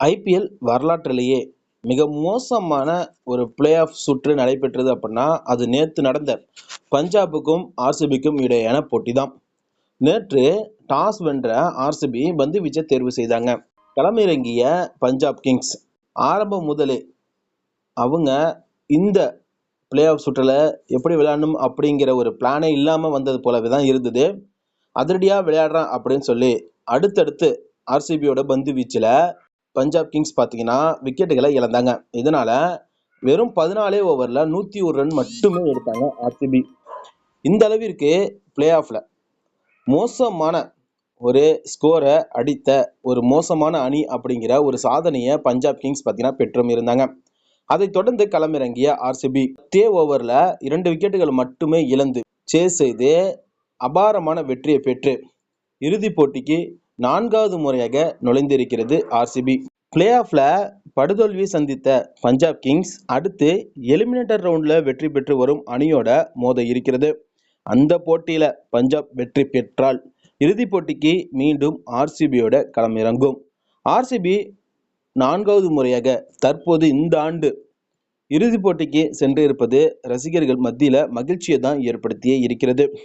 IPL வரலாற்றிலேயே மிக மோசமான ஒரு பிளே ஆஃப் சுற்று நடைபெற்றது அப்படின்னா அது நேற்று நடந்த பஞ்சாபுக்கும் ஆர்சிபிக்கும் இடையேயான போட்டி தான் நேற்று டாஸ் வென்ற ஆர்சிபி பந்து வீச்சை தேர்வு செய்தாங்க. களமிறங்கிய பஞ்சாப் கிங்ஸ். ஆரம்பம் முதலே அவங்க இந்த பிளே ஆஃப் சுற்றில் எப்படி விளையாடணும் அப்படிங்கிற ஒரு பிளானே இல்லாமல் வந்தது போலவே தான் இருந்தது. அதிரடியாக விளையாடுறான் அப்படின்னு சொல்லி அடுத்தடுத்து ஆர்சிபியோட பந்து வீச்சில் பஞ்சாப் கிங்ஸ் பார்த்தீங்கன்னா விக்கெட்டுகளை இழந்தாங்க. இதனால வெறும் பதினாலே ஓவரில் நூற்றி ஒரு ரன் மட்டுமே எடுத்தாங்க ஆர்சிபி இந்த அளவிற்கு பிளே ஆஃபில் மோசமான ஒரு ஸ்கோரை அடித்த ஒரு மோசமான அணி அப்படிங்கிற ஒரு சாதனையை பஞ்சாப் கிங்ஸ் பார்த்தீங்கன்னா பெற்றும் இருந்தாங்க. அதை தொடர்ந்து களமிறங்கிய ஆர்சிபி தே ஓவரில் இரண்டு விக்கெட்டுகள் மட்டுமே இழந்து சேஸ் செய்து அபாரமான வெற்றியை பெற்று இறுதிப் போட்டிக்கு நான்காவது முறையாக நுழைந்திருக்கிறது ஆர்சிபி பிளே ஆஃப்ல படுதோல்வி சந்தித்த பஞ்சாப் கிங்ஸ் அடுத்து எலிமினேட்டர் ரவுண்ட்ல வெற்றி பெற்று வரும் அணியோட மோத இருக்கிறது. அந்த போட்டியில பஞ்சாப் வெற்றி பெற்றால் இறுதிப் போட்டிக்கு மீண்டும் ஆர்சிபியோட களமிறங்கும். ஆர்சிபி நான்காவது முறையாக தற்போது இந்த ஆண்டு இறுதிப் போட்டிக்கு சென்று இருப்பது ரசிகர்கள் மத்தியில் மகிழ்ச்சியை தான் ஏற்படுத்தியே இருக்கிறது.